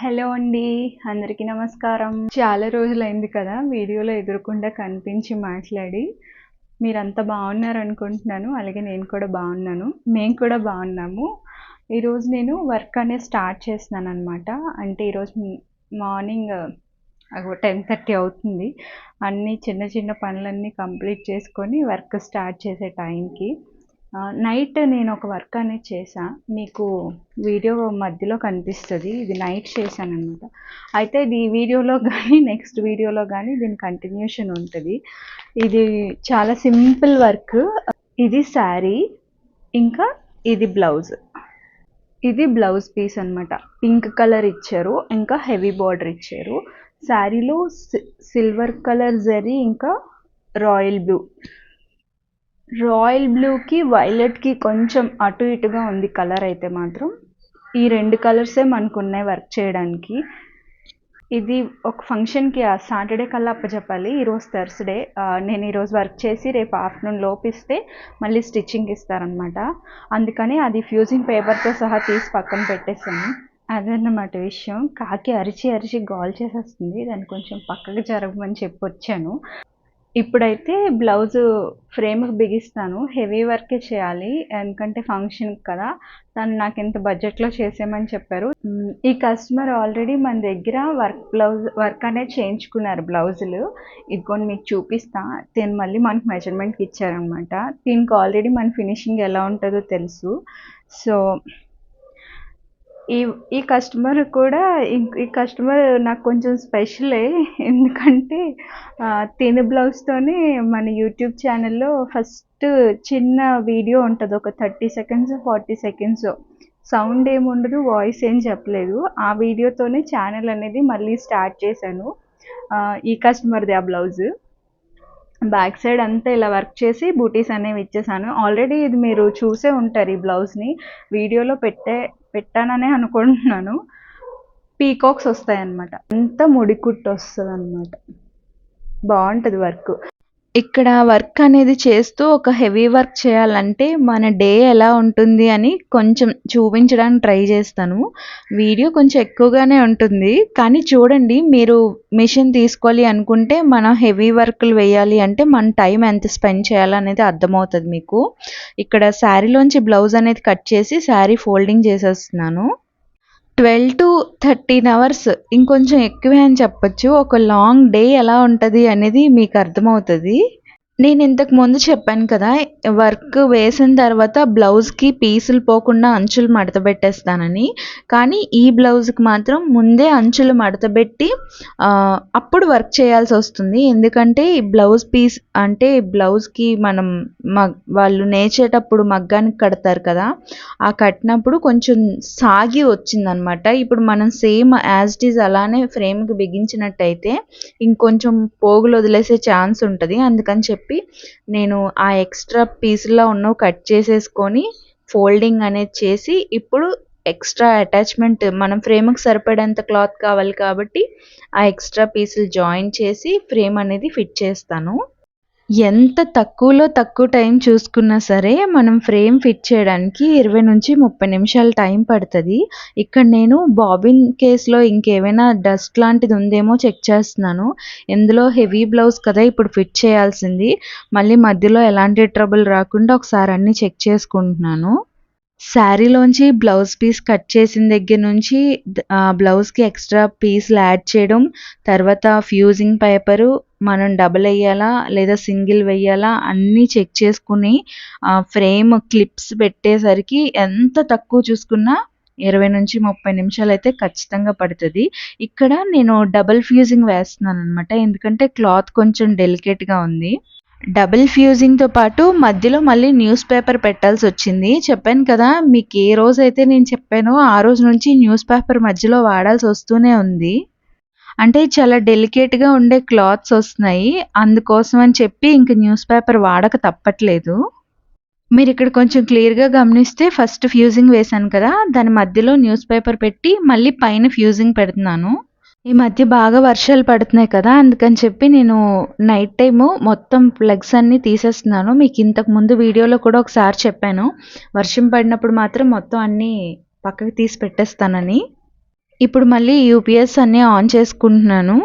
Hello అండి అందరికీ నమస్కారం. చాలా రోజులైంది కదా వీడియోలో ఎదురకుండా కనిపించి మాట్లాడి. మీరంతా బాగున్నారు అనుకుంటున్నాను అలాగే నేను కూడా బాగున్నాను. మేము కూడా బాగున్నాము. ఈరోజు నేను వర్క్ అనేది స్టార్ట్ చేస్తున్నాను అనమాట అంటే ఈరోజు మార్నింగ్ టెన్ థర్టీ అవుతుంది. అన్నీ చిన్న చిన్న పనులన్నీ కంప్లీట్ చేసుకొని వర్క్ స్టార్ట్ చేసే టైంకి. నైట్ నేను ఒక వర్క్ అనేది చేసా మీకు వీడియో మధ్యలో కనిపిస్తుంది. ఇది నైట్ చేశాను అనమాట అయితే ఇది వీడియోలో కానీ నెక్స్ట్ వీడియోలో కానీ దీని కంటిన్యూషన్ ఉంటుంది. ఇది చాలా సింపుల్ వర్క్. ఇది శారీ. ఇంకా ఇది బ్లౌజ్. ఇది బ్లౌజ్ పీస్ అనమాట పింక్ కలర్ ఇచ్చారు. ఇంకా హెవీ బార్డర్ ఇచ్చారు. శారీలో సిల్వర్ కలర్ జరీ ఇంకా రాయల్ బ్లూ. రాయల్ బ్లూకి వైలెట్కి కొంచెం అటు ఇటుగా ఉంది కలర్ అయితే మాత్రం. ఈ రెండు కలర్సే మనకు ఉన్నాయి వర్క్ చేయడానికి. ఇది ఒక ఫంక్షన్కి సాటర్డే కల్లా అప్పచెప్పాలి. ఈరోజు థర్స్డే. నేను ఈరోజు వర్క్ చేసి రేపు ఆఫ్టర్నూన్ లోపిస్తే మళ్ళీ స్టిచ్చింగ్ ఇస్తారనమాట అందుకని అది ఫ్యూజింగ్ పేపర్తో సహా తీసి పక్కన పెట్టేసాను అదన్నమాట విషయం. కాకి అరిచి అరిచి గాల్ చేసేస్తుంది. దాన్ని కొంచెం పక్కకు జరగమని చెప్పి వచ్చాను ఇప్పుడైతే బ్లౌజ్ ఫ్రేమ్కి బిగిస్తాను హెవీ వర్కే చేయాలి ఎందుకంటే ఫంక్షన్ కదా. తను నాకు ఇంత బడ్జెట్లో చేసేయమని చెప్పారు. ఈ కస్టమర్ ఆల్రెడీ మన దగ్గర వర్క్ బ్లౌజ్ వర్క్ అనేది చేయించుకున్నారు బ్లౌజులు. ఇదిగోని మీకు చూపిస్తా. తిను మళ్ళీ మనకు మెజర్మెంట్కి ఇచ్చారనమాట. దీనికి ఆల్రెడీ మన ఫినిషింగ్ ఎలా ఉంటుందో తెలుసు. సో ఈ ఈ కస్టమర్ కూడా ఈ కస్టమర్ నాకు కొంచెం స్పెషలే ఎందుకంటే తిను బ్లౌజ్తోనే మన యూట్యూబ్ ఛానల్లో ఫస్ట్ చిన్న వీడియో ఉంటుంది. ఒక thirty seconds forty seconds sound ఏముండదు వాయిస్ ఏం చెప్పలేదు. ఆ వీడియోతోనే ఛానల్ అనేది మళ్ళీ స్టార్ట్ చేశాను. ఈ కస్టమర్ది ఆ బ్లౌజ్ బ్యాక్ సైడ్ అంతా ఇలా వర్క్ చేసి బూటీస్ అనేవి ఇచ్చేసాను. ఆల్రెడీ ఇది మీరు చూసే ఉంటారు ఈ బ్లౌజ్ని వీడియోలో పెట్టే పెట్టాననే అనుకుంటున్నాను. పీకాక్స్ వస్తాయన్నమాట. అంతా ముడికుట్టు వస్తుంది అనమాట బాగుంటుంది వర్క్. ఇక్కడ వర్క్ అనేది చేస్తూ ఒక హెవీ వర్క్ చేయాలంటే మన డే ఎలా ఉంటుంది అని కొంచెం చూపించడానికి ట్రై చేస్తాను. వీడియో కొంచెం ఎక్కువగానే ఉంటుంది. కానీ చూడండి మీరు మిషన్ తీసుకోవాలి అనుకుంటే మనం హెవీ వర్క్లు వేయాలి అంటే మన టైం ఎంత స్పెండ్ చేయాలనేది అర్థమవుతుంది మీకు. ఇక్కడ శారీలోంచి బ్లౌజ్ అనేది కట్ చేసి శారీ ఫోల్డింగ్ చేసేస్తున్నాను. ట్వెల్వ్ టు థర్టీన్ అవర్స్ ఇంకొంచెం ఎక్కువే అని చెప్పొచ్చు. ఒక లాంగ్ డే ఎలా ఉంటుంది అనేది మీకు అర్థమవుతుంది. నేను ఇంతకు ముందు చెప్పాను కదా వర్క్ వేసిన తర్వాత బ్లౌజ్కి పీసులు పోకుండా అంచులు మడత పెట్టేస్తానని. కానీ ఈ బ్లౌజ్కి మాత్రం ముందే అంచులు మడతపెట్టి అప్పుడు వర్క్ చేయాల్సి వస్తుంది. ఎందుకంటే బ్లౌజ్ పీస్ అంటే బ్లౌజ్కి మనం మగ్ వాళ్ళు నేర్చేటప్పుడు మగ్గానికి కడతారు కదా ఆ కట్టినప్పుడు కొంచెం సాగి వచ్చిందనమాట. ఇప్పుడు మనం సేమ్ యాజ్ ఇట్ ఈజ్ అలానే ఫ్రేమ్కి బిగించినట్టయితే ఇంకొంచెం పోగులు వదిలేసే ఛాన్స్ ఉంటుంది. అందుకని చెప్పి చెప్పి నేను ఆ ఎక్స్ట్రా పీసుల్లో ఉన్నవి కట్ చేసేసుకొని ఫోల్డింగ్ అనేది చేసి ఇప్పుడు ఎక్స్ట్రా అటాచ్మెంట్ మనం ఫ్రేమ్కి సరిపడేంత క్లాత్ కావాలి కాబట్టి ఆ ఎక్స్ట్రా పీసులు జాయిన్ చేసి ఫ్రేమ్ అనేది ఫిట్ చేస్తాను. ఎంత తక్కువలో తక్కువ టైం చూసుకున్నా సరే మనం ఫ్రేమ్ ఫిట్ చేయడానికి ఇరవై నుంచి ముప్పై నిమిషాలు టైం పడుతుంది. ఇక్కడ నేను బాబిన్ కేస్లో ఇంకేమైనా డస్ట్ లాంటిది ఉందేమో చెక్ చేస్తున్నాను. ఇందులో హెవీ బ్లౌజ్ కదా ఇప్పుడు ఫిట్ చేయాల్సింది. మళ్ళీ మధ్యలో ఎలాంటి ట్రబుల్ రాకుండా ఒకసారి అన్నీ చెక్ చేసుకుంటున్నాను. శారీలోంచి బ్లౌజ్ పీస్ కట్ చేసిన దగ్గర నుంచి బ్లౌజ్కి ఎక్స్ట్రా పీస్లు యాడ్ చేయడం తర్వాత ఫ్యూజింగ్ పేపరు మనం డబుల్ వేయాలా లేదా సింగిల్ వేయాలా అన్నీ చెక్ చేసుకుని ఫ్రేమ్ క్లిప్స్ పెట్టేసరికి ఎంత తక్కువ చూసుకున్నా ఇరవై నుంచి ముప్పై నిమిషాలు అయితే ఖచ్చితంగా పడుతుంది. ఇక్కడ నేను డబుల్ ఫ్యూజింగ్ వేస్తున్నాను అనమాట ఎందుకంటే క్లాత్ కొంచెం డెలికేట్గా ఉంది. డబుల్ ఫ్యూజింగ్తో పాటు మధ్యలో మళ్ళీ న్యూస్ పేపర్ పెట్టాల్సి వచ్చింది. చెప్పాను కదా మీకు ఏ రోజు అయితే నేను చెప్పానో ఆ రోజు నుంచి న్యూస్ పేపర్ మధ్యలో వాడాల్సి వస్తూనే ఉంది. అంటే చాలా డెలికేట్గా ఉండే క్లాత్స్ వస్తున్నాయి. అందుకోసం అని చెప్పి ఇంక న్యూస్ పేపర్ వాడక తప్పట్లేదు. మీరు ఇక్కడ కొంచెం క్లియర్గా గమనిస్తే ఫస్ట్ ఫ్యూజింగ్ వేశాను కదా దాని మధ్యలో న్యూస్ పేపర్ పెట్టి మళ్ళీ పైన ఫ్యూజింగ్ పెడుతున్నాను. ఈ మధ్య బాగా వర్షాలు పడుతున్నాయి కదా అందుకని చెప్పి నేను నైట్ టైము మొత్తం ప్లగ్స్ అన్నీ తీసేస్తున్నాను. మీకు ఇంతకు ముందు వీడియోలో కూడా ఒకసారి చెప్పాను. వర్షం పడినప్పుడు మాత్రం మొత్తం అన్నీ పక్కకి తీసి పెట్టేస్తానని. ఇప్పుడు మళ్ళీ యూపీఎస్ అన్నీ ఆన్ చేసుకుంటున్నాను.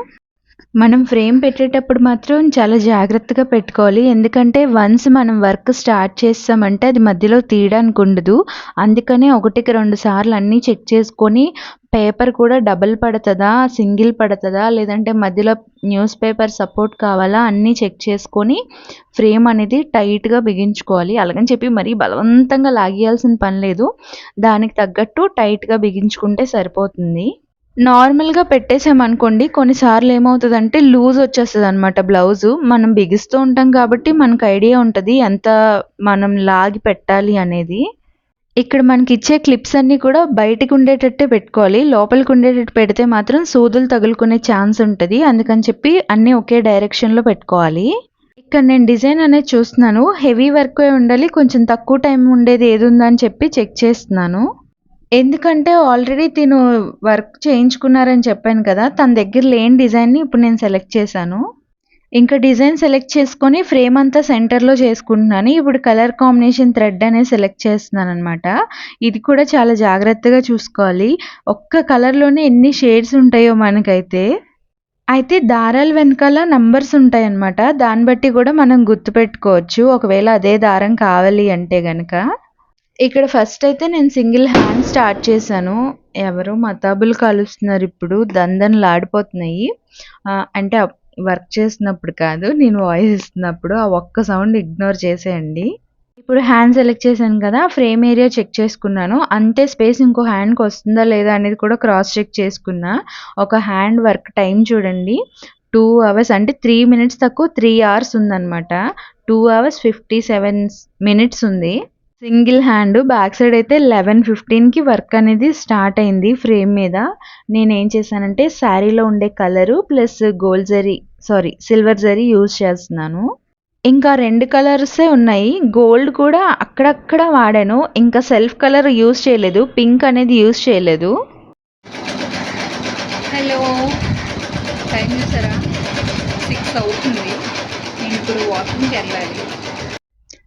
మనం ఫ్రేమ్ పెట్టేటప్పుడు మాత్రం చాలా జాగ్రత్తగా పెట్టుకోవాలి. ఎందుకంటే వన్స్ మనం వర్క్ స్టార్ట్ చేస్తామంటే అది మధ్యలో తీయడానికి ఉండదు. అందుకనే ఒకటికి రెండు సార్లు అన్నీ చెక్ చేసుకొని పేపర్ కూడా డబుల్ పడుతుందా సింగిల్ పడుతుందా లేదంటే మధ్యలో న్యూస్ పేపర్ సపోర్ట్ కావాలా అన్నీ చెక్ చేసుకొని ఫ్రేమ్ అనేది టైట్గా బిగించుకోవాలి. అలాగని చెప్పి మరీ బలవంతంగా లాగేయాల్సిన పని లేదు. దానికి తగ్గట్టు టైట్గా బిగించుకుంటే సరిపోతుంది. నార్మల్గా పెట్టేసామనుకోండి కొన్నిసార్లు ఏమవుతుందంటే లూజ్ వచ్చేస్తుంది అనమాట బ్లౌజు. మనం బిగిస్తూ ఉంటాం కాబట్టి మనకు ఐడియా ఉంటుంది ఎంత మనం లాగి పెట్టాలి అనేది. ఇక్కడ మనకి ఇచ్చే క్లిప్స్ అన్నీ కూడా బయటకు ఉండేటట్టే పెట్టుకోవాలి. లోపలికి ఉండేటట్టు పెడితే మాత్రం సూదులు తగులుకునే ఛాన్స్ ఉంటుంది. అందుకని చెప్పి అన్నీ ఒకే డైరెక్షన్లో పెట్టుకోవాలి. ఇక్కడ నేను డిజైన్ అనేది చూస్తున్నాను. హెవీ వర్క్ ఉండాలి. కొంచెం తక్కువ టైం ఉండేది ఏది ఉందని చెప్పి చెక్ చేస్తున్నాను. ఎందుకంటే ఆల్రెడీ తిను వర్క్ చేయించుకున్నారని చెప్పాను కదా తన దగ్గర లేని డిజైన్ని ఇప్పుడు నేను సెలెక్ట్ చేశాను. ఇంకా డిజైన్ సెలెక్ట్ చేసుకొని ఫ్రేమ్ అంతా సెంటర్లో చేసుకుంటున్నాను. ఇప్పుడు కలర్ కాంబినేషన్ థ్రెడ్ అనేది సెలెక్ట్ చేస్తున్నాను అనమాట ఇది కూడా చాలా జాగ్రత్తగా చూసుకోవాలి. ఒక్క కలర్లోనే ఎన్ని షేడ్స్ ఉంటాయో మనకైతే. అయితే దారాల వెనకాల నంబర్స్ ఉంటాయన్నమాట దాన్ని బట్టి కూడా మనం గుర్తుపెట్టుకోవచ్చు. ఒకవేళ అదే దారం కావాలి అంటే కనుక ఇక్కడ ఫస్ట్ అయితే నేను సింగిల్ హ్యాండ్ స్టార్ట్ చేశాను. ఎవరో మతాబులు కలుస్తున్నారు ఇప్పుడు. దందనలు ఆడిపోతున్నాయి. అంటే వర్క్ చేస్తున్నప్పుడు కాదు నేను వాయిస్ ఇస్తున్నప్పుడు ఆ ఒక్క సౌండ్ ఇగ్నోర్ చేసేయండి. ఇప్పుడు హ్యాండ్ సెలెక్ట్ చేశాను కదా ఫ్రేమ్ ఏరియా చెక్ చేసుకున్నాను. అంతే స్పేస్ ఇంకో హ్యాండ్కి వస్తుందా లేదా అనేది కూడా క్రాస్ చెక్ చేసుకున్నా. ఒక హ్యాండ్ వర్క్ టైం చూడండి. టూ అవర్స్ అంటే త్రీ మినిట్స్ తక్కువ త్రీ అవర్స్ ఉందన్నమాట. Two hours fifty seven minutes ఉంది. సింగిల్ హ్యాండ్ బ్యాక్ సైడ్ అయితే లెవెన్ ఫిఫ్టీన్కి వర్క్ అనేది స్టార్ట్ అయింది ఫ్రేమ్ మీద. నేను ఏం చేశానంటే శారీలో ఉండే colour plus gold zari sorry silver zari use చేస్తున్నాను. ఇంకా రెండు కలర్సే ఉన్నాయి. గోల్డ్ కూడా అక్కడక్కడ వాడాను. ఇంకా సెల్ఫ్ కలర్ యూజ్ చేయలేదు. పింక్ అనేది యూజ్ చేయలేదు. హలో. టైం చూసారా? సిక్స్ అవుతుంది. నేను ఇప్పుడు వాకింగ్కి వెళ్ళాలి.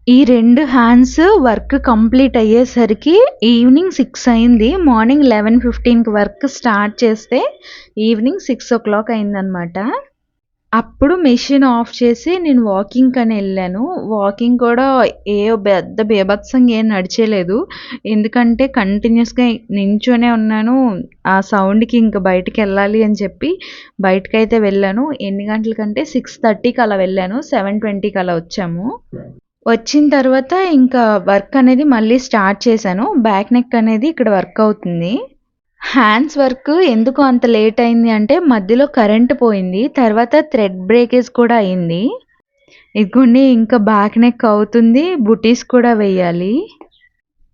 ఈ రెండు హ్యాండ్స్ వర్క్ కంప్లీట్ అయ్యేసరికి ఈవినింగ్ సిక్స్ అయింది. మార్నింగ్ లెవెన్ ఫిఫ్టీన్కి వర్క్ స్టార్ట్ చేస్తే ఈవినింగ్ సిక్స్ ఓ క్లాక్ అయిందనమాట అప్పుడు మెషిన్ ఆఫ్ చేసి నేను వాకింగ్ అని వెళ్ళాను. వాకింగ్ కూడా ఏ పెద్ద బీభత్సంగా ఏం నడిచేలేదు. ఎందుకంటే కంటిన్యూస్గా నించోనే ఉన్నాను. ఆ సౌండ్కి ఇంకా బయటికి వెళ్ళాలి అని చెప్పి బయటకైతే వెళ్ళాను. ఎన్ని గంటలకంటే సిక్స్ థర్టీకి అలా వెళ్ళాను. సెవెన్ ట్వంటీకి అలా వచ్చాము. వచ్చిన తర్వాత ఇంకా వర్క్ అనేది మళ్ళీ స్టార్ట్ చేశాను. బ్యాక్ నెక్ అనేది ఇక్కడ వర్క్ అవుతుంది. హ్యాండ్స్ వర్క్ ఎందుకు అంత లేట్ అయింది అంటే మధ్యలో కరెంట్ పోయింది. తర్వాత థ్రెడ్ బ్రేకేజ్ కూడా అయింది. ఇదిగోండి ఇంకా బ్యాక్ నెక్ అవుతుంది. బుటీస్ కూడా వేయాలి.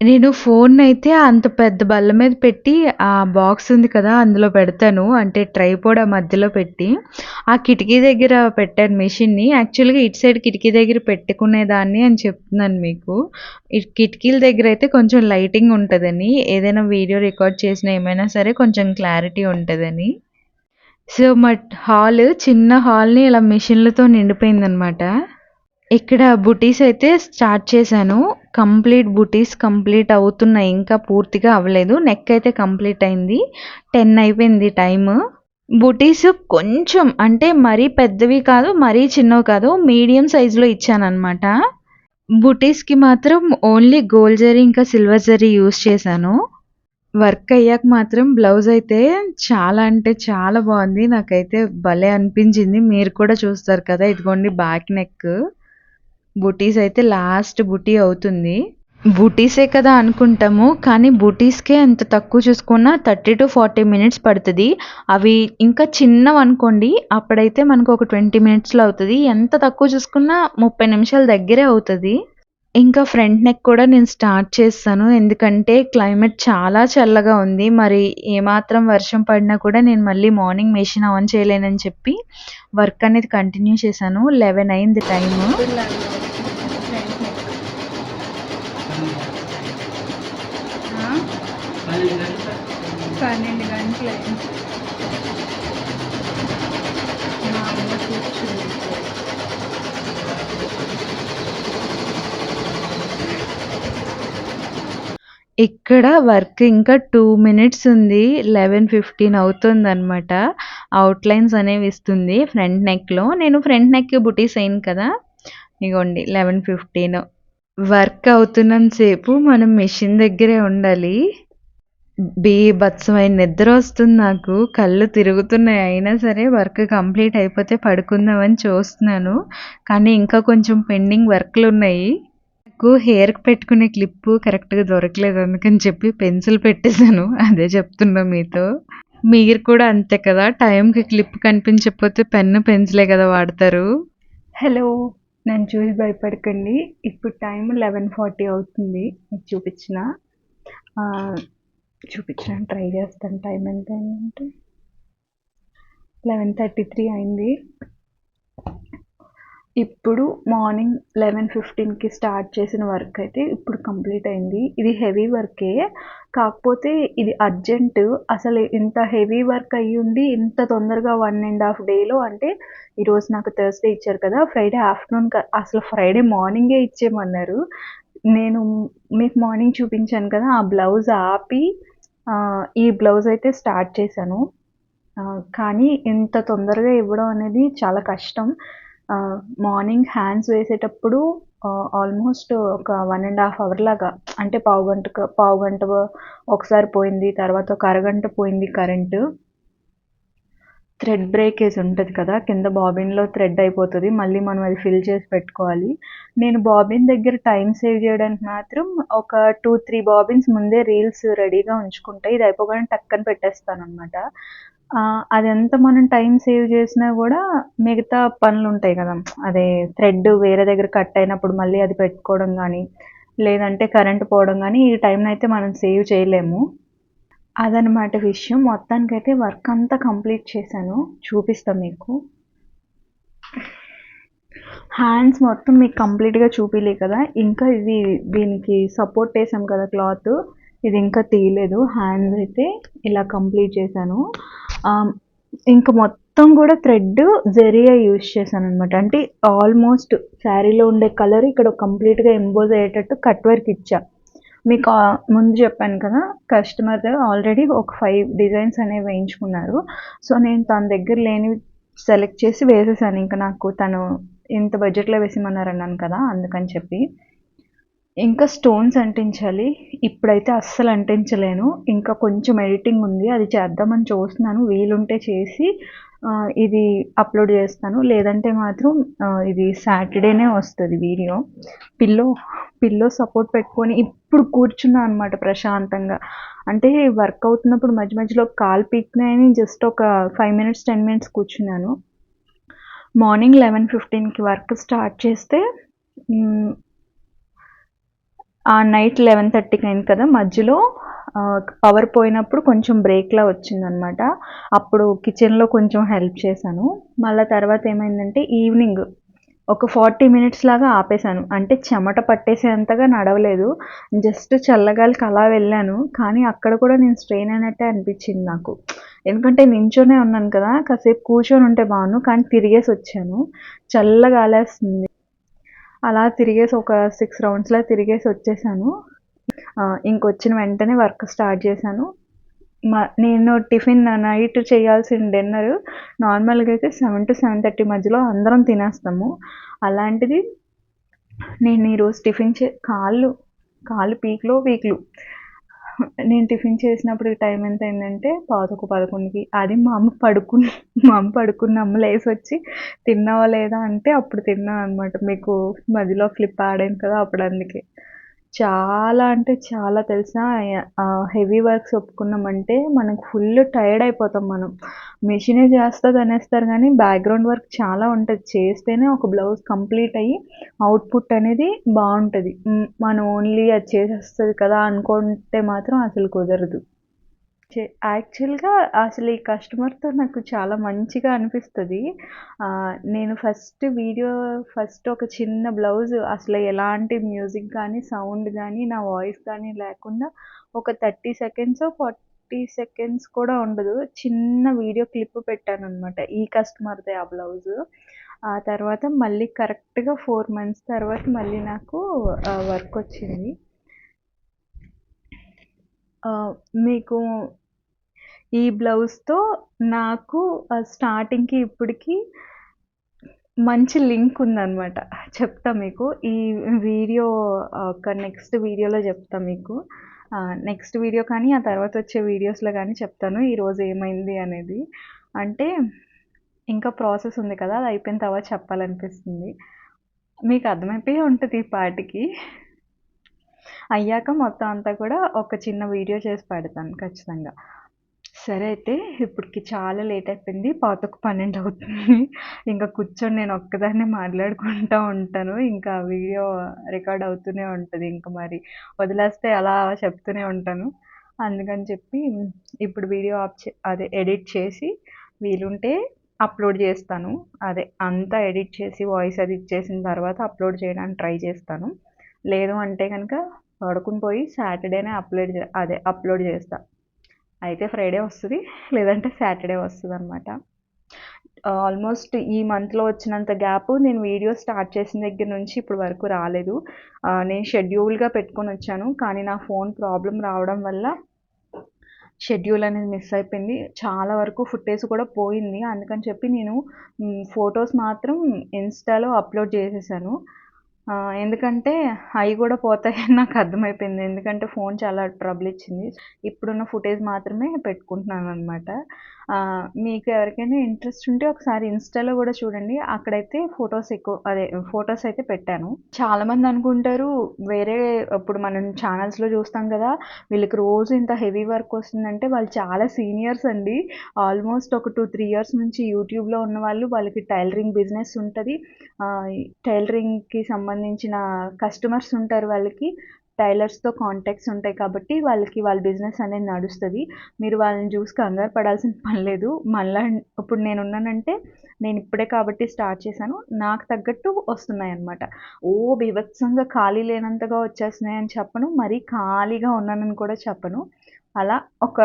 నేను ఫోన్ అయితే అంత పెద్ద బల్ల మీద పెట్టి ఆ బాక్స్ ఉంది కదా అందులో పెడతాను. అంటే ట్రైపోడ్ ఆ మధ్యలో పెట్టి. ఆ కిటికీ దగ్గర పెట్టాను మెషిన్ని. యాక్చువల్గా ఇటు సైడ్ కిటికీ దగ్గర పెట్టుకునేదాన్ని అని చెప్తున్నాను మీకు. కిటికీల దగ్గర అయితే కొంచెం లైటింగ్ ఉంటుందని ఏదైనా వీడియో రికార్డ్ చేసినా ఏమైనా సరే కొంచెం క్లారిటీ ఉంటుందని. సో మా హాల్ చిన్న హాల్ని ఇలా మిషన్లతో నిండిపోయిందనమాట. ఇక్కడ బుటీస్ అయితే స్టార్ట్ చేశాను. కంప్లీట్ బుటీస్ కంప్లీట్ అవుతున్నాయి. ఇంకా పూర్తిగా అవ్వలేదు. నెక్ అయితే కంప్లీట్ అయింది. టెన్ అయిపోయింది టైమ్. బుటీస్ కొంచెం అంటే మరీ పెద్దవి కాదు మరీ చిన్నవి కాదు మీడియం సైజులో ఇచ్చానమాట బుటీస్కి మాత్రం ఓన్లీ గోల్డ్ జరీ ఇంకా సిల్వర్ జరీ యూస్ చేశాను. వర్క్ అయ్యాక మాత్రం బ్లౌజ్ అయితే చాలా అంటే చాలా బాగుంది. నాకైతే భలే అనిపించింది. మీరు కూడా చూస్తారు కదా ఇదిగోండి బ్యాక్ నెక్. బుటీస్ అయితే లాస్ట్ బుటీ అవుతుంది. బుటీసే కదా అనుకుంటాము కానీ బుటీస్కే ఎంత తక్కువ చూసుకున్నా థర్టీ టు ఫార్టీ మినిట్స్ పడుతుంది. అవి ఇంకా చిన్నవి అనుకోండి అప్పుడైతే మనకు ఒక ట్వంటీ మినిట్స్లో అవుతుంది. ఎంత తక్కువ చూసుకున్నా ముప్పై నిమిషాల దగ్గరే అవుతుంది. ఇంకా ఫ్రంట్ నెక్ కూడా నేను స్టార్ట్ చేస్తాను ఎందుకంటే క్లైమేట్ చాలా చల్లగా ఉంది. మరి ఏమాత్రం వర్షం పడినా కూడా నేను మళ్ళీ మార్నింగ్ మెషిన్ ఆన్ చేయలేనని చెప్పి వర్క్ అనేది కంటిన్యూ చేశాను. లెవెన్ అయింది టైము. పన్నెండు గంటలు మా అమ్మ కూర్చుంది. ఇక్కడ వర్క్ ఇంకా టూ మినిట్స్ ఉంది. లెవెన్ ఫిఫ్టీన్ అవుతుంది అనమాట అవుట్లైన్స్ అనేవి ఇస్తుంది ఫ్రంట్ నెక్లో. నేను ఫ్రంట్ నెక్ బుటీస్ అయింది కదా. ఇగోండి లెవెన్ ఫిఫ్టీన్. వర్క్ అవుతున్నంతసేపు మనం మిషన్ దగ్గరే ఉండాలి. బీభత్సమైన నిద్ర వస్తుంది నాకు. కళ్ళు తిరుగుతున్నాయి. అయినా సరే వర్క్ కంప్లీట్ అయిపోతే పడుకుందామని చూస్తున్నాను. కానీ ఇంకా కొంచెం పెండింగ్ వర్క్లు ఉన్నాయి. నాకు హెయిర్కి పెట్టుకునే క్లిప్ కరెక్ట్గా దొరకలేదు. అందుకని చెప్పి పెన్సిల్ పెట్టేశాను. అదే చెప్తున్నా మీతో. మీరు కూడా అంతే కదా? టైంకి క్లిప్ కనిపించకపోతే పెన్ను పెన్సిలే కదా వాడతారు. హలో. నన్ను చూసి భయపడకండి. ఇప్పుడు టైం లెవెన్ ఫార్టీ అవుతుంది. మీకు చూపించిన. చూపించడానికి ట్రై చేస్తాను. టైం ఎంత అయిందంటే లెవెన్ థర్టీ త్రీ అయింది. ఇప్పుడు మార్నింగ్ లెవెన్ ఫిఫ్టీన్కి స్టార్ట్ చేసిన వర్క్ అయితే ఇప్పుడు కంప్లీట్ అయింది. ఇది హెవీ వర్కే. కాకపోతే ఇది అర్జెంట్. అసలు ఇంత హెవీ వర్క్ అయ్యి ఉండి ఇంత తొందరగా వన్ అండ్ హాఫ్ డేలో అంటే ఈరోజు నాకు థర్స్డే ఇచ్చారు కదా ఫ్రైడే ఆఫ్టర్నూన్ అసలు ఫ్రైడే మార్నింగే ఇచ్చేయమన్నారు. నేను మీకు మార్నింగ్ చూపించాను కదా ఆ బ్లౌజ్ ఆపి ఈ బ్లౌజ్ అయితే స్టార్ట్ చేశాను. కానీ ఇంత తొందరగా ఇవ్వడం అనేది చాలా కష్టం. మార్నింగ్ హ్యాండ్స్ వేసేటప్పుడు ఆల్మోస్ట్ ఒక వన్ అండ్ హాఫ్ అవర్ లాగా అంటే పావు గంట పావు గంట ఒకసారి పోయింది తర్వాత ఒక అరగంట పోయింది కరెంటు. థ్రెడ్ బ్రేకేజ్ ఉంటుంది కదా కింద బాబిన్లో థ్రెడ్ అయిపోతుంది మళ్ళీ మనం అది ఫిల్ చేసి పెట్టుకోవాలి. నేను బాబిన్ దగ్గర టైం సేవ్ చేయడానికి మాత్రం ఒక టూ త్రీ బాబిన్స్ ముందే రీల్స్ రెడీగా ఉంచుకుంటే ఇది అయిపోగానే టక్కని పెట్టేస్తాను అనమాట అదంతా మనం టైం సేవ్ చేసినా కూడా మిగతా పనులు ఉంటాయి కదా అదే థ్రెడ్ వేరే దగ్గర కట్ అయినప్పుడు మళ్ళీ అది పెట్టుకోవడం కానీ లేదంటే కరెంట్ పోవడం కానీ ఈ టైంని అయితే మనం సేవ్ చేయలేము. అదనమాట విషయం. మొత్తానికైతే వర్క్ అంతా కంప్లీట్ చేశాను. చూపిస్తా మీకు. హ్యాండ్స్ మొత్తం మీకు కంప్లీట్గా చూపిలే కదా. ఇంకా ఇది దీనికి సపోర్ట్ వేసాం కదా క్లాత్. ఇది ఇంకా తీయలేదు. హ్యాండ్స్ అయితే ఇలా కంప్లీట్ చేశాను. ఇంకా మొత్తం కూడా థ్రెడ్ జెరియా యూజ్ చేశాను అనమాట అంటే ఆల్మోస్ట్ శారీలో ఉండే కలర్ ఇక్కడ కంప్లీట్గా ఎంబోజ్ అయ్యేటట్టు కట్ వర్క్ ఇచ్చా. మీకు ముందు చెప్పాను కదా కస్టమర్ ఆల్రెడీ ఒక ఫైవ్ డిజైన్స్ అనేవి వేయించుకున్నారు. సో నేను తన దగ్గర లేనివి సెలెక్ట్ చేసి వేసేసాను. ఇంకా నాకు తను ఇంత బడ్జెట్లో వేసిమన్నారు అన్నాను కదా అందుకని చెప్పి. ఇంకా స్టోన్స్ అంటించాలి. ఇప్పుడైతే అస్సలు అంటించలేను. ఇంకా కొంచెం ఎడిటింగ్ ఉంది. అది చేద్దామని చూస్తున్నాను. వీలుంటే చేసి ఇది అప్లోడ్ చేస్తాను. లేదంటే మాత్రం ఇది సాటర్డేనే వస్తుంది వీడియో. పిల్లో పిల్లో సపోర్ట్ పెట్టుకొని ఇప్పుడు కూర్చున్నా అనమాట ప్రశాంతంగా. అంటే వర్క్ అవుతున్నప్పుడు మధ్య మధ్యలో కాలు పీక్నాయని జస్ట్ ఒక ఫైవ్ మినిట్స్ టెన్ మినిట్స్ కూర్చున్నాను. మార్నింగ్ లెవెన్ ఫిఫ్టీన్కి వర్క్ స్టార్ట్ చేస్తే ఆ నైట్ లెవెన్ థర్టీకి అయింది కదా మధ్యలో పవర్ పోయినప్పుడు కొంచెం బ్రేక్లా వచ్చిందనమాట. అప్పుడు కిచెన్లో కొంచెం హెల్ప్ చేశాను. మళ్ళీ తర్వాత ఏమైందంటే ఈవినింగ్ ఒక ఫార్టీ మినిట్స్ లాగా ఆపేశాను. అంటే చెమట పట్టేసేంతగా నడవలేదు. జస్ట్ చల్లగాలికి అలా వెళ్ళాను. కానీ అక్కడ కూడా నేను స్ట్రెయిన్ అయినట్టే అనిపించింది నాకు. ఎందుకంటే నించోనే ఉన్నాను కదా కాసేపు కూర్చొని ఉంటే బాగున్నాను కానీ తిరిగేసి వచ్చాను. చల్లగాలేస్తుంది అలా తిరిగేసి ఒక సిక్స్ రౌండ్స్లా తిరిగేసి వచ్చేసాను. ఇంకొచ్చిన వెంటనే వర్క్ స్టార్ట్ చేశాను. మా నేను టిఫిన్ నైట్ చేయాల్సిన డిన్నర్ నార్మల్గా అయితే సెవెన్ టు సెవెన్ థర్టీ మధ్యలో అందరం తినేస్తాము. అలాంటిది నేను ఈరోజు టిఫిన్ చే కాళ్ళు కాళ్ళు పీక్లో వీక్లు నేను టిఫిన్ చేసినప్పుడు టైం ఎంత అయిందంటే పావుతొక్క పదకొండుకి. అది మా అమ్మ పడుకుని మా అమ్మ పడుకున్న అమ్మ లేసి వచ్చి తిన్నావా లేదా? అంటే అప్పుడు తిన్నాను అనమాట మీకు మధ్యలో ఫ్లిప్ ఆడాను కదా అప్పుడు అందుకే. చాలా అంటే చాలా తెలుసా హెవీ వర్క్స్ ఒప్పుకున్నామంటే మనకు ఫుల్ టైర్డ్ అయిపోతాం మనం. మిషనే చేస్తుంది అనేస్తారు కానీ బ్యాక్గ్రౌండ్ వర్క్ చాలా ఉంటుంది. చేస్తేనే ఒక బ్లౌజ్ కంప్లీట్ అయ్యి అవుట్పుట్ అనేది బాగుంటుంది. మనం ఓన్లీ అది చేసేస్తుంది కదా అనుకుంటే మాత్రం అసలు కుదరదు. యాక్చువల్గా అసలు ఈ కస్టమర్తో నాకు చాలా మంచిగా అనిపిస్తుంది. నేను ఫస్ట్ వీడియో ఫస్ట్ ఒక చిన్న బ్లౌజ్ అసలు ఎలాంటి మ్యూజిక్ కానీ సౌండ్ కానీ నా వాయిస్ కానీ లేకుండా ఒక థర్టీ సెకండ్స్ ఫార్టీ సెకండ్స్ కూడా ఉండదు. చిన్న వీడియో క్లిప్ పెట్టాను అనమాట ఈ కస్టమర్దే ఆ బ్లౌజ్. ఆ తర్వాత మళ్ళీ కరెక్ట్గా ఫోర్ మంత్స్ తర్వాత మళ్ళీ నాకు వర్క్ వచ్చింది. మీకు ఈ బ్లౌజ్తో నాకు స్టార్టింగ్కి ఇప్పటికి మంచి లింక్ ఉందన్నమాట. చెప్తా మీకు. ఈ వీడియో ఒక నెక్స్ట్ వీడియోలో చెప్తా మీకు. నెక్స్ట్ వీడియో కానీ ఆ తర్వాత వచ్చే వీడియోస్లో కానీ చెప్తాను. ఈరోజు ఏమైంది అనేది. అంటే ఇంకా ప్రాసెస్ ఉంది కదా అది అయిపోయిన తర్వాత చెప్పాలనిపిస్తుంది. మీకు అర్థమైపోయి ఉంటుంది ఈ పాటికి. అయ్యాక మొత్తం అంతా కూడా ఒక చిన్న వీడియో చేసి పెడతాను ఖచ్చితంగా. సరే అయితే ఇప్పటికి చాలా లేట్ అయిపోయింది. పాతకు పన్నెండు అవుతుంది. ఇంకా కూర్చొని నేను ఒక్కదాన్నే మాట్లాడుకుంటూ ఉంటాను. ఇంకా వీడియో రికార్డ్ అవుతూనే ఉంటుంది. ఇంకా మరి వదిలేస్తే అలా చెప్తూనే ఉంటాను. అందుకని చెప్పి ఇప్పుడు వీడియో ఆప్ చే అదే ఎడిట్ చేసి వీలుంటే అప్లోడ్ చేస్తాను. అదే అంతా ఎడిట్ చేసి వాయిస్ అది ఇచ్చేసిన తర్వాత అప్లోడ్ చేయడానికి ట్రై చేస్తాను. లేదు అంటే కనుక పడుకుని పోయి సాటర్డేనే అప్లోడ్ చే అదే అప్లోడ్ చేస్తాను అయితే ఫ్రైడే వస్తుంది లేదంటే సాటర్డే వస్తుంది అనమాట ఆల్మోస్ట్ ఈ మంత్లో వచ్చినంత గ్యాప్ నేను వీడియో స్టార్ట్ చేసిన దగ్గర నుంచి ఇప్పుడు వరకు రాలేదు. నేను షెడ్యూల్గా పెట్టుకొని వచ్చాను కానీ నా ఫోన్ ప్రాబ్లం రావడం వల్ల షెడ్యూల్ అనేది మిస్ అయిపోయింది. చాలా వరకు ఫుటేజ్ కూడా పోయింది అందుకని చెప్పి నేను ఫొటోస్ మాత్రం ఇన్స్టాలో అప్లోడ్ చేసేసాను. ఎందుకంటే అవి కూడా పోతాయని నాకు అర్థమైపోయింది. ఎందుకంటే ఫోన్ చాలా ట్రబుల్ ఇచ్చింది. ఇప్పుడున్న ఫుటేజ్ మాత్రమే పెట్టుకుంటున్నాను అనమాట మీకు ఎవరికైనా ఇంట్రెస్ట్ ఉంటే ఒకసారి ఇన్స్టాలో కూడా చూడండి. అక్కడైతే ఫొటోస్ ఎక్కువ అదే ఫొటోస్ అయితే పెట్టాను. చాలామంది అనుకుంటారు వేరే ఇప్పుడు మనం ఛానల్స్లో చూస్తాం కదా వీళ్ళకి రోజు ఇంత హెవీ వర్క్ వస్తుందంటే వాళ్ళు చాలా సీనియర్స్ అండి. ఆల్మోస్ట్ ఒక టూ త్రీ ఇయర్స్ నుంచి యూట్యూబ్లో ఉన్న వాళ్ళు వాళ్ళకి టైలరింగ్ బిజినెస్ ఉంటుంది. టైలరింగ్కి సంబంధించిన కస్టమర్స్ ఉంటారు వాళ్ళకి. టైలర్స్తో కాంటాక్ట్స్ ఉంటాయి కాబట్టి వాళ్ళకి వాళ్ళ బిజినెస్ అనేది నడుస్తుంది. మీరు వాళ్ళని చూసి కంగారు పడాల్సిన పని లేదు. మళ్ళా ఇప్పుడు నేను ఉన్నానంటే నేను ఇప్పుడే కాబట్టి స్టార్ట్ చేశాను. నాకు తగ్గట్టు వస్తున్నాయి అన్నమాట. ఓ బీభత్సంగా ఖాళీ లేనంతగా వచ్చేస్తున్నాయి అని చెప్పను. మరీ ఖాళీగా ఉన్నానని కూడా చెప్పను. అలా ఒక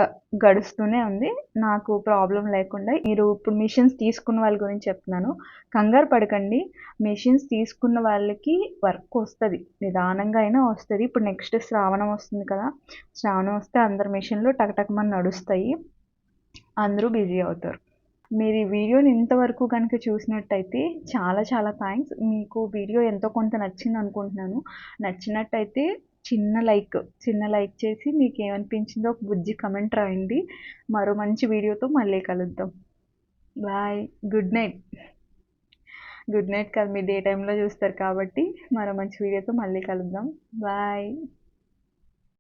గడుస్తూనే ఉంది. నాకు ప్రాబ్లం లేకుండా మీరు ఇప్పుడు మిషన్స్ తీసుకున్న వాళ్ళ గురించి చెప్తున్నాను. కంగారు పడకండి. మిషన్స్ తీసుకున్న వాళ్ళకి వర్క్ వస్తుంది. నిదానంగా అయినా వస్తుంది. ఇప్పుడు నెక్స్ట్ శ్రావణం వస్తుంది కదా. శ్రావణం వస్తే అందరి మిషన్లు టకటకమని నడుస్తాయి. అందరూ బిజీ అవుతారు. మీరు ఈ వీడియోని ఇంతవరకు కనుక చూసినట్టయితే చాలా చాలా థ్యాంక్స్. మీకు వీడియో ఎంతో కొంత నచ్చింది అనుకుంటున్నాను నచ్చినట్టయితే చిన్న లైక్ చిన్న లైక్ చేసి మీకు ఏమనిపించిందో ఒక బుజ్జి కమెంట్ రాయండి. మరో మంచి వీడియోతో మళ్ళీ కలుద్దాం. Bye. Good night. Good night కాదు మీరు డే టైంలో చూస్తారు కాబట్టి మరో మంచి వీడియోతో మళ్ళీ కలుద్దాం. బాయ్.